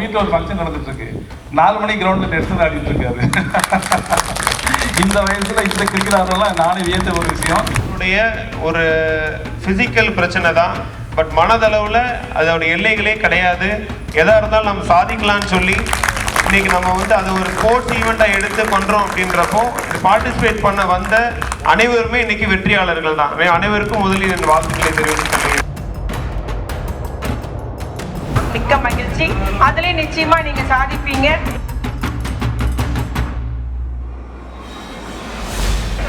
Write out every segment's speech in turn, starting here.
வீட்டில் ஒரு ஃபங்க்ஷன் நடந்துட்டுருக்கு. நாலு மணி கிரவுண்டில் நெட்ஸ் ஆடிட்டு இருக்காரு இந்த வயசில் இந்த கிரிக்கெட் ஆடுறதுலாம் நானே வியத்த ஒரு விஷயம். என்னுடைய ஒரு ஃபிசிக்கல் பிரச்சனை தான். பட் மனதளவில் அதோட எல்லைகளே கிடையாது. எதாக இருந்தாலும் நம்ம சாதிக்கலாம்னு சொல்லி இன்னைக்கு நம்ம வந்து அது ஒரு ஸ்போர்ட்ஸ் ஈவெண்ட்டாக எடுத்து பண்ணுறோம் அப்படின்றப்போ பார்ட்டிசிபேட் பண்ண வந்த அனைவருமே இன்னைக்கு வெற்றியாளர்கள் தான். அனைவருக்கும் முதலில் என் வாழ்த்துக்களை தெரிவித்துக்கிறேன் மிக்க மகிழ்ச்சி அதுலயும் நிச்சயமா நீங்க சாதிப்பீங்க.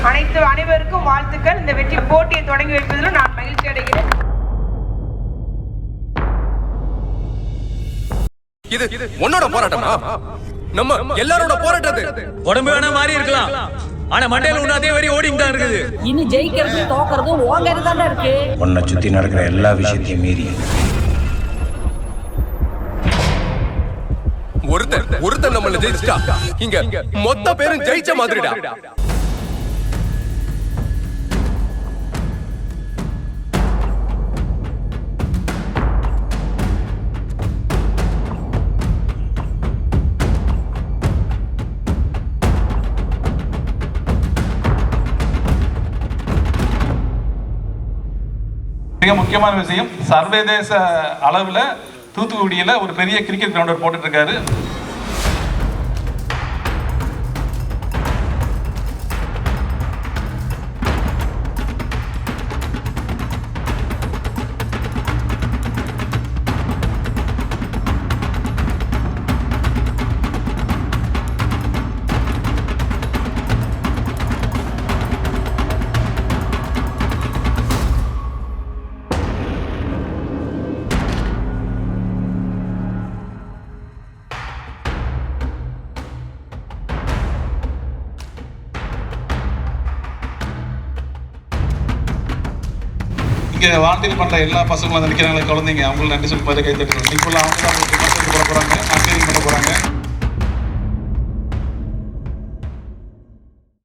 அனைத்து அனைவருக்கும் வாழ்த்துக்கள். இந்த வெற்றி போட்டியை தொடங்கி வைப்பதிலும் நான் மகிழ்ச்சி அடைகிறேன். இது உன்னோட போராட்டமா? நம்ம எல்லாரோட போராட்டது. உடம்பு வேணா மாறி இருக்கலாம். ஆனா மண்டையில உன்ன அதே வரி ஓடிட்டு தான் இருக்குது. இன்னும் ஜெயிக்கிறதும் தோக்கறதும் ஓங்கிறது தானே இருக்கு. உன்னை சுற்றி நடக்கிற எல்லா விஷயத்தையும் மீறி ஒருத்தன் ஒருத்தன் நம்மள ஜெயிச்சிட்டா? இங்க மொத்த பேரும் ஜெயிச்ச மாதிரிடா. மிக முக்கியமான விஷயம் சர்வதேச அளவில் தூத்துக்குடியில் ஒரு பெரிய கிரிக்கெட் கிரவுண்டர் போட்டுட்ருக்காரு இங்கே வாலண்டியர் பண்ணுற எல்லா பசங்களும் நினைக்கிறாங்களே குழந்தைங்க அவங்களும் நன்றி சொல்லி பதில் கை இப்போ அவங்க தான் போகிறாங்க பண்ண போகிறாங்க